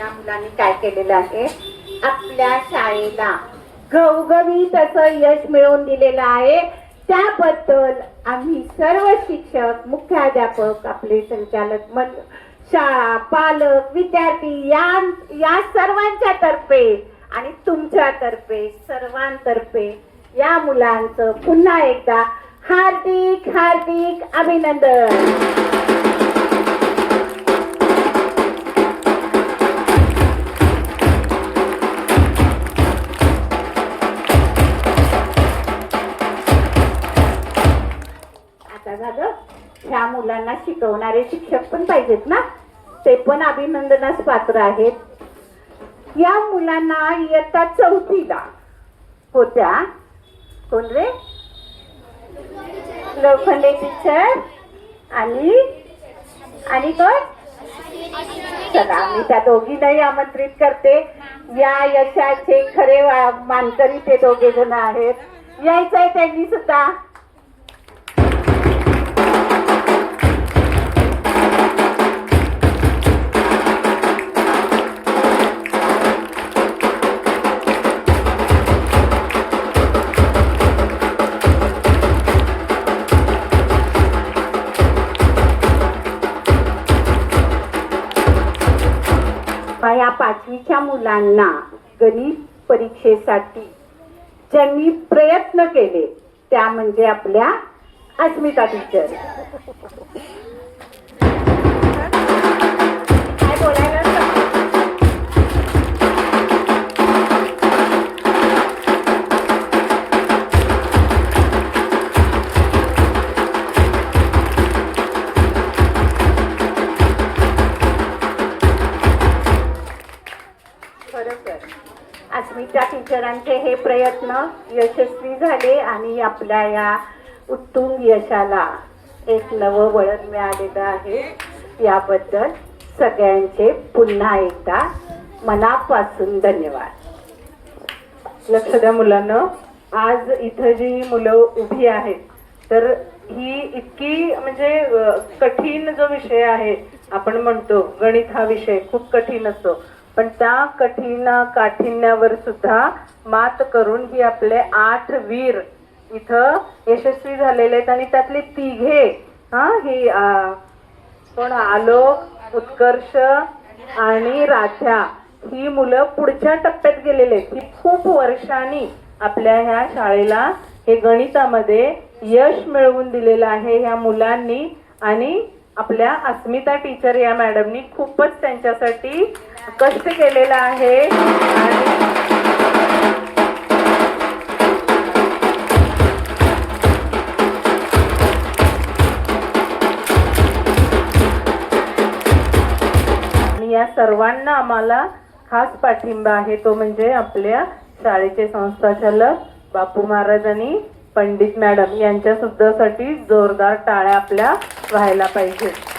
या मुलांनी काय केलेलं आहे? आपल्या शाळेला घवघवीत असं यश मिळवून दिलेलं आहे. त्याबद्दल आम्ही सर्व शिक्षक मुख्याध्यापक आपले संचालक मंडळ शाळा पालक विद्यार्थी या या सर्वांच्या तर्फे आणि तुमच्या तर्फे सर्वांतर्फे या मुलांचं पुन्हा एकदा हार्दिक हार्दिक अभिनंदन. झालं ह्या मुलांना शिकवणारे शिक्षक पण पाहिजेत ना? ते पण अभिनंदनास पात्र आहेत. या मुलांना इयत्ता चौथीला होत्या. कोण रे? लोखंडे टीचर आणि आणि कोण? चला मी त्या दोघींनाही आमंत्रित करते. या यशाचे खरे मानकरी ते दोघे जण आहेत. यायचंय त्यांनी सुद्धा. पाचवीच्या मुलांना गणित परीक्षेसाठी ज्यांनी प्रयत्न केले त्या म्हणजे आपल्या अस्मिता टीचर अस्मिता टीचरांचे हे प्रयत्न यशस्वी झाले आणि आपल्या या उत्तुंग यशाला एक नवं वळण मिळालेलं आहे. याबद्दल सगळ्यांचे पुन्हा एकदा मनापासून धन्यवाद. लक्ष द्या मुलांना. आज इथं जी मुलं उभी आहेत तर ही इतकी म्हणजे कठीण जो विषय आहे आपण म्हणतो गणित हा विषय खूप कठीण असतो. पण त्या कठीण काठिण्यावर सुद्धा मात करून ही आपले आठ वीर इथं यशस्वी झालेले आहेत. आणि त्यातले तिघे हा ही कोण? आलोक उत्कर्ष आणि राध्या ही मुलं पुढच्या टप्प्यात गेलेले आहेत. ही खूप वर्षांनी आपल्या ह्या शाळेला हे गणितामध्ये यश मिळवून दिलेलं आहे ह्या मुलांनी. आणि आपल्या अस्मिता टीचर या मॅडमनी खूपच त्यांच्यासाठी कष्ट केलेला आहे. आणि या सर्वांना आम्हाला खास पाठिंबा आहे. तो म्हणजे आपल्या शाळेचे संस्थाचालक बापू महाराज आणि पंडित मॅडम यांच्या सुद्धासाठी जोरदार टाळ्या आपल्या व्हायला पाहिजेत.